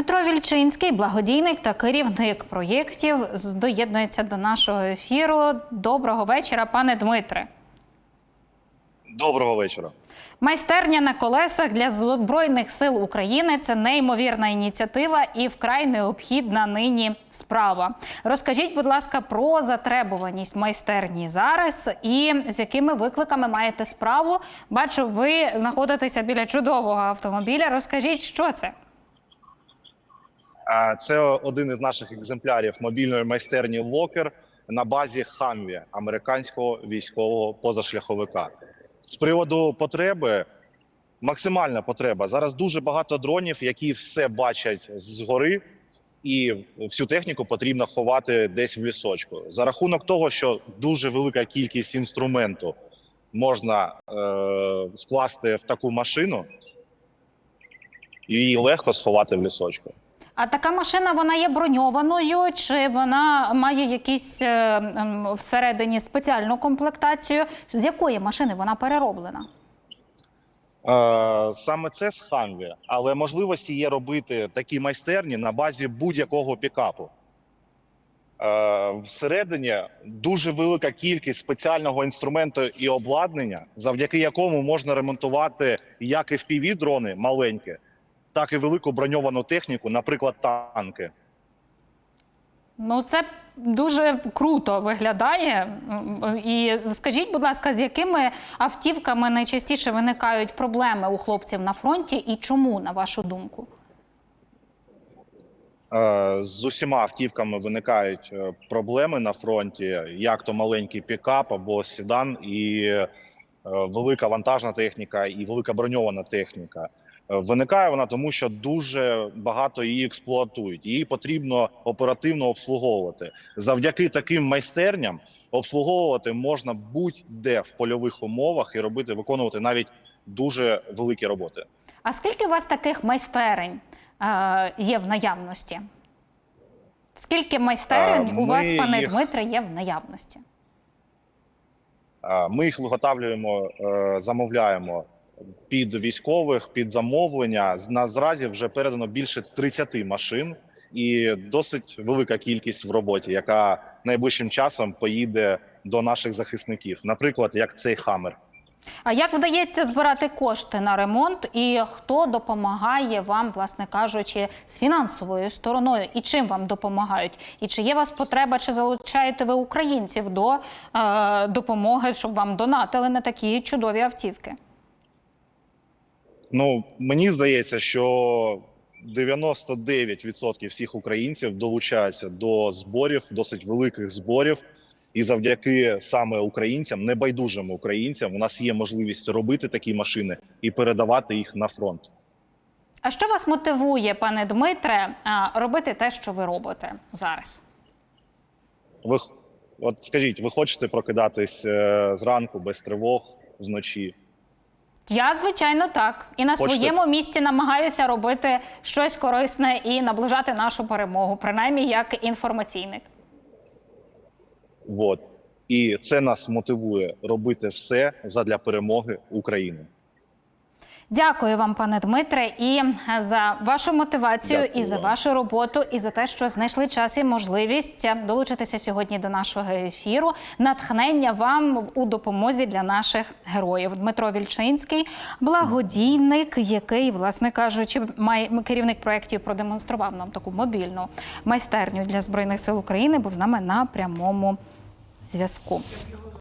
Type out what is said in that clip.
Дмитро Вільчинський, благодійник та керівник проєктів, доєднується до нашого ефіру. Доброго вечора, пане Дмитре. Доброго вечора. Майстерня на колесах для Збройних сил України це неймовірна ініціатива і вкрай необхідна нині справа. Розкажіть, будь ласка, про затребуваність майстерні зараз і з якими викликами маєте справу. Бачу, ви знаходитеся біля чудового автомобіля. Розкажіть, що це? Це один із наших екземплярів мобільної майстерні Локер на базі Хамві американського військового позашляховика. З приводу потреби, максимальна потреба. Зараз дуже багато дронів, які все бачать згори, і всю техніку потрібно ховати десь в лісочку. За рахунок того, що дуже велика кількість інструменту можна е, скласти в таку машину, і її легко сховати в лісочку. А така машина вона є броньованою, чи вона має якісь е, всередині спеціальну комплектацію? З якої машини вона перероблена? Е, Саме це з Хамві, але можливості є робити такі майстерні на базі будь-якого пікапу. Е, Всередині дуже велика кількість спеціального інструменту і обладнання, завдяки якому можна ремонтувати як fpv дрони маленькі, так і велику броньовану техніку, наприклад, танки. Ну, це дуже круто виглядає. І скажіть, будь ласка, з якими автівками найчастіше виникають проблеми у хлопців на фронті і чому, на вашу думку? Е, З усіма автівками виникають е, проблеми на фронті, як то маленький пікап або седан, і е, велика вантажна техніка, і велика броньована техніка. Е, Виникає вона тому, що дуже багато її експлуатують. Її потрібно оперативно обслуговувати. Завдяки таким майстерням обслуговувати можна будь-де в польових умовах і робити, виконувати навіть дуже великі роботи. А скільки у вас таких майстерень е, є в наявності? Скільки майстерень А, у вас, пане їх- Дмитре, є в наявності? Е, Ми їх виготовлюємо, е, замовляємо під військових, під замовлення. З- Наразі вже передано більше 30 машин і досить велика кількість в роботі, яка найближчим часом поїде до наших захисників. Наприклад, як цей хамер. А як вдається збирати кошти на ремонт, і хто допомагає вам, власне кажучи, з фінансовою стороною, і чим вам допомагають? І чи є вас потреба, чи залучаєте ви українців до е, допомоги, щоб вам донатили на такі чудові автівки? Ну мені здається, що 99% всіх українців долучаються до зборів, досить великих зборів. І завдяки саме українцям, небайдужим українцям, у нас є можливість робити такі машини і передавати їх на фронт. А що вас мотивує, пане Дмитре, робити те, що ви робите зараз? Ви от скажіть, ви хочете прокидатись е, зранку без тривог вночі? Я, звичайно, так. І на Хочете? своєму місці намагаюся робити щось корисне і наближати нашу перемогу, принаймні як інформаційник. От і це нас мотивує робити все задля перемоги України. Дякую вам, пане Дмитре, і за вашу мотивацію, Дякую і за вашу роботу, і за те, що знайшли час і можливість долучитися сьогодні до нашого ефіру. Натхнення вам у допомозі для наших героїв. Дмитро Вільчинський, благодійник, який, власне кажучи, має керівник проєктів продемонстрував нам таку мобільну майстерню для збройних сил України, був з нами на прямому зв'язку.